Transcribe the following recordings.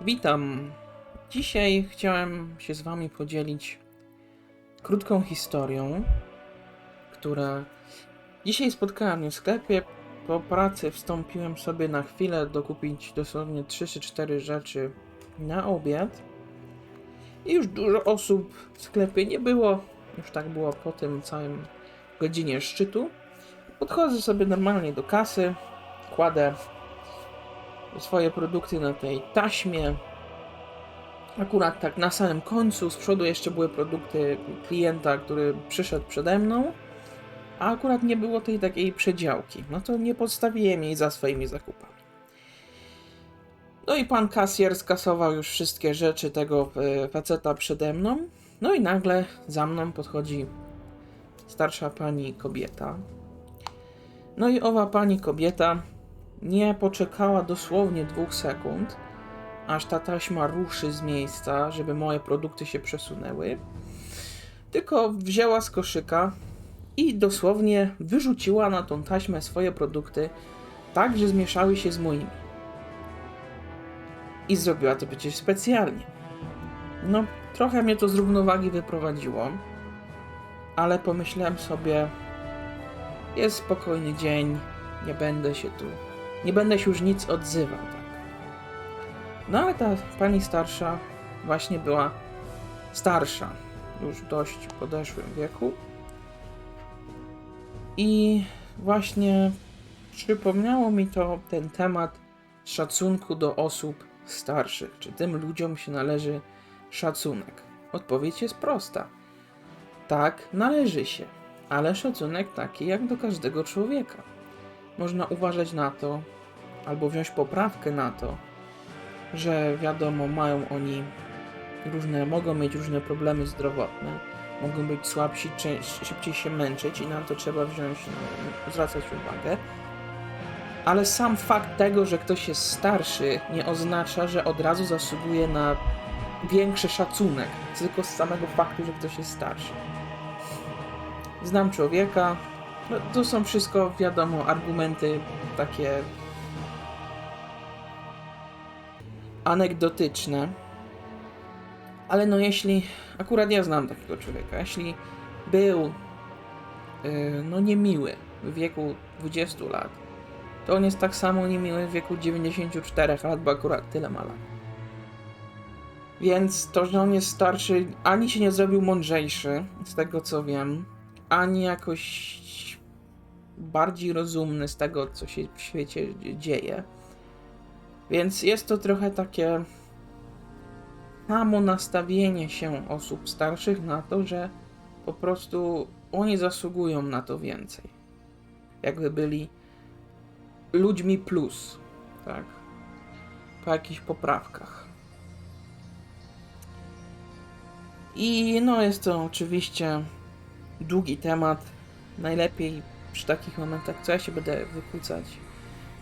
Witam. Dzisiaj chciałem się z Wami podzielić krótką historią, która dzisiaj spotkała mnie w sklepie. Po pracy wstąpiłem sobie na chwilę dokupić dosłownie 3 czy 4 rzeczy na obiad. I już dużo osób w sklepie nie było. Już tak było po tym całym godzinie szczytu. Podchodzę sobie normalnie do kasy, kładę swoje produkty na tej taśmie. Akurat tak na samym końcu, z przodu jeszcze były produkty klienta, który przyszedł przede mną, a akurat nie było tej takiej przedziałki. No to nie podstawiłem jej za swoimi zakupami. No i pan kasjer skasował już wszystkie rzeczy tego e, faceta przede mną. No i nagle za mną podchodzi starsza pani kobieta. No i owa pani kobieta nie poczekała dosłownie dwóch sekund, aż ta taśma ruszy z miejsca, żeby moje produkty się przesunęły, tylko wzięła z koszyka i dosłownie wyrzuciła na tą taśmę swoje produkty, tak że zmieszały się z moimi. I zrobiła to przecież specjalnie. No, trochę mnie to z równowagi wyprowadziło, ale pomyślałem sobie, jest spokojny dzień, nie będę się tu nie będę się już nic odzywał, tak. No ale ta pani starsza właśnie była starsza, już dość podeszłym wieku. I właśnie przypomniało mi to ten temat szacunku do osób starszych. Czy tym ludziom się należy szacunek? Odpowiedź jest prosta. Tak, należy się, ale szacunek taki jak do każdego człowieka można uważać na to, albo wziąć poprawkę na to, że wiadomo, mają oni różne, mogą mieć różne problemy zdrowotne, mogą być słabsi, szybciej się męczyć i na to trzeba wziąć, no, zwracać uwagę. Ale sam fakt tego, że ktoś jest starszy, nie oznacza, że od razu zasługuje na większy szacunek, tylko z samego faktu, że ktoś jest starszy. Znam człowieka, no, są wszystko, wiadomo, argumenty takie anegdotyczne. Ale no jeśli, akurat ja znam takiego człowieka, jeśli był yy, no niemiły w wieku 20 lat, to on jest tak samo niemiły w wieku 94 lat, bo akurat tyle ma lat. Więc to, że on jest starszy, ani się nie zrobił mądrzejszy, z tego co wiem, ani jakoś bardziej rozumny z tego, co się w świecie dzieje. Więc jest to trochę takie samo nastawienie się osób starszych na to, że po prostu oni zasługują na to więcej. Jakby byli ludźmi plus, tak? Po jakichś poprawkach. I no jest to oczywiście długi temat. Najlepiej przy takich momentach, co ja się będę wykłócać.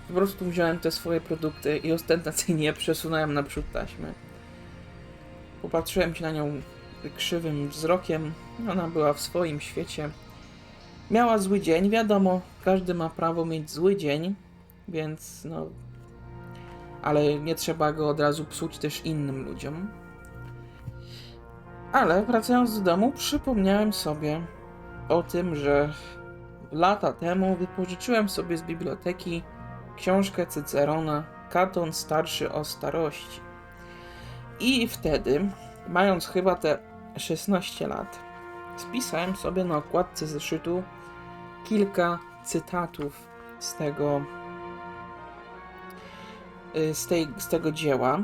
Po prostu wziąłem te swoje produkty i ostentacyjnie przesunąłem naprzód taśmy. Popatrzyłem się na nią krzywym wzrokiem. Ona była w swoim świecie. Miała zły dzień, wiadomo, każdy ma prawo mieć zły dzień, więc no. Ale nie trzeba go od razu psuć też innym ludziom. Ale wracając do domu, przypomniałem sobie o tym, że Lata temu wypożyczyłem sobie z biblioteki książkę Cycerona Katon starszy o starości. I wtedy, mając chyba te 16 lat, spisałem sobie na okładce zeszytu kilka cytatów z tego y, z, tej, z tego dzieła.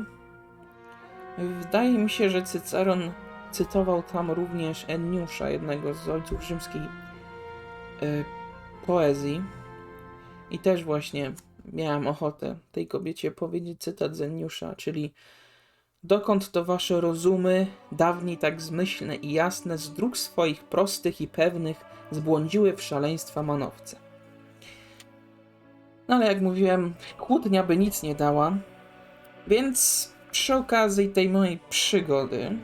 Wydaje mi się, że Cyceron cytował tam również Enniusza, jednego z ojców rzymskich Y, poezji. I też właśnie miałem ochotę tej kobiecie powiedzieć cytat Zeniusza, czyli Dokąd to wasze rozumy, dawniej tak zmyślne i jasne, z dróg swoich prostych i pewnych, zbłądziły w szaleństwa manowce. No ale jak mówiłem, kłótnia by nic nie dała, więc przy okazji tej mojej przygody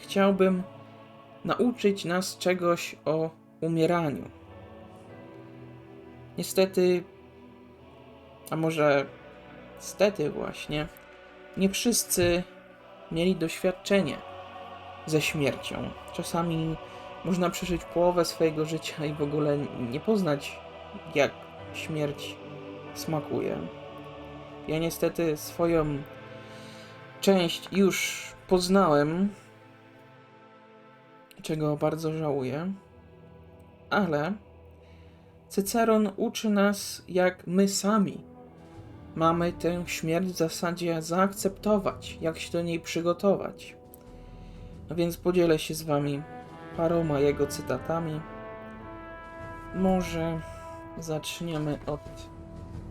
chciałbym nauczyć nas czegoś o umieraniu. Niestety, a może stety właśnie, nie wszyscy mieli doświadczenie ze śmiercią. Czasami można przeżyć połowę swojego życia i w ogóle nie poznać, jak śmierć smakuje. Ja niestety swoją część już poznałem, czego bardzo żałuję, ale Cyceron uczy nas, jak my sami mamy tę śmierć w zasadzie zaakceptować, jak się do niej przygotować. No więc podzielę się z wami paroma jego cytatami. Może zaczniemy od,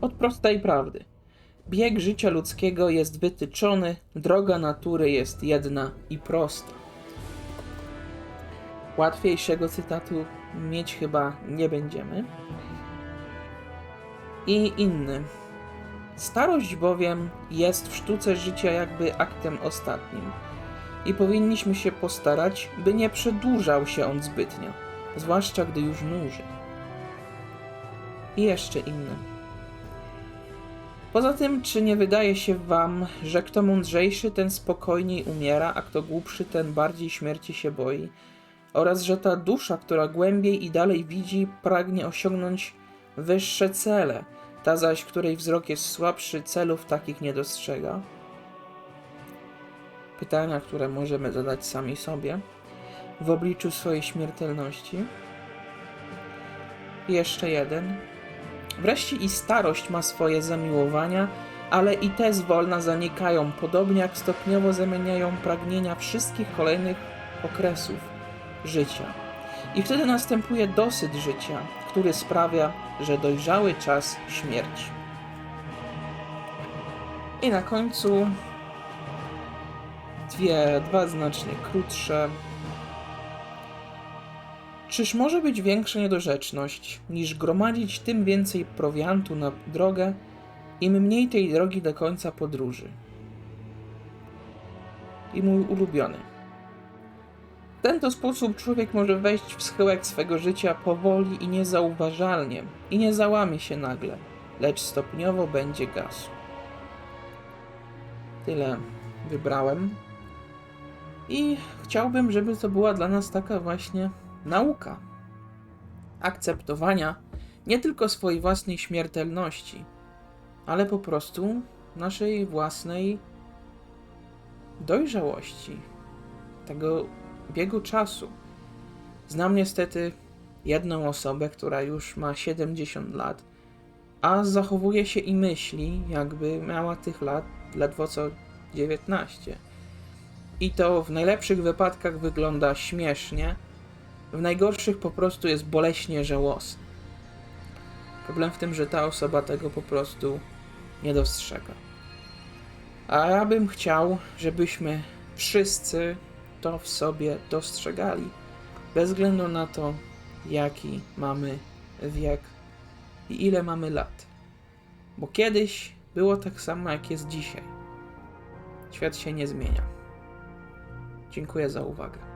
od prostej prawdy. Bieg życia ludzkiego jest wytyczony, droga natury jest jedna i prosta. Łatwiejszego cytatu mieć chyba nie będziemy. I inny. Starość bowiem jest w sztuce życia jakby aktem ostatnim i powinniśmy się postarać, by nie przedłużał się on zbytnio, zwłaszcza gdy już nuży. I jeszcze inne. Poza tym, czy nie wydaje się wam, że kto mądrzejszy, ten spokojniej umiera, a kto głupszy, ten bardziej śmierci się boi? Oraz, że ta dusza, która głębiej i dalej widzi, pragnie osiągnąć wyższe cele, ta zaś, której wzrok jest słabszy, celów takich nie dostrzega? Pytania, które możemy zadać sami sobie w obliczu swojej śmiertelności. Jeszcze jeden. Wreszcie i starość ma swoje zamiłowania, ale i te zwolna zanikają, podobnie jak stopniowo zamieniają pragnienia wszystkich kolejnych okresów życia. I wtedy następuje dosyt życia, który sprawia, że dojrzały czas śmierci. I na końcu dwie, dwa znacznie krótsze. Czyż może być większa niedorzeczność, niż gromadzić tym więcej prowiantu na drogę, im mniej tej drogi do końca podróży? I mój ulubiony. Ten to sposób człowiek może wejść w schyłek swego życia powoli i niezauważalnie, i nie załamie się nagle, lecz stopniowo będzie gasł. Tyle wybrałem. I chciałbym, żeby to była dla nas taka właśnie nauka akceptowania nie tylko swojej własnej śmiertelności, ale po prostu naszej własnej dojrzałości, tego biegu czasu. Znam niestety jedną osobę, która już ma 70 lat, a zachowuje się i myśli, jakby miała tych lat ledwo co 19. I to w najlepszych wypadkach wygląda śmiesznie, w najgorszych po prostu jest boleśnie żałosny. Problem w tym, że ta osoba tego po prostu nie dostrzega. A ja bym chciał, żebyśmy wszyscy to w sobie dostrzegali, bez względu na to, jaki mamy wiek i ile mamy lat. Bo kiedyś było tak samo, jak jest dzisiaj. Świat się nie zmienia. Dziękuję za uwagę.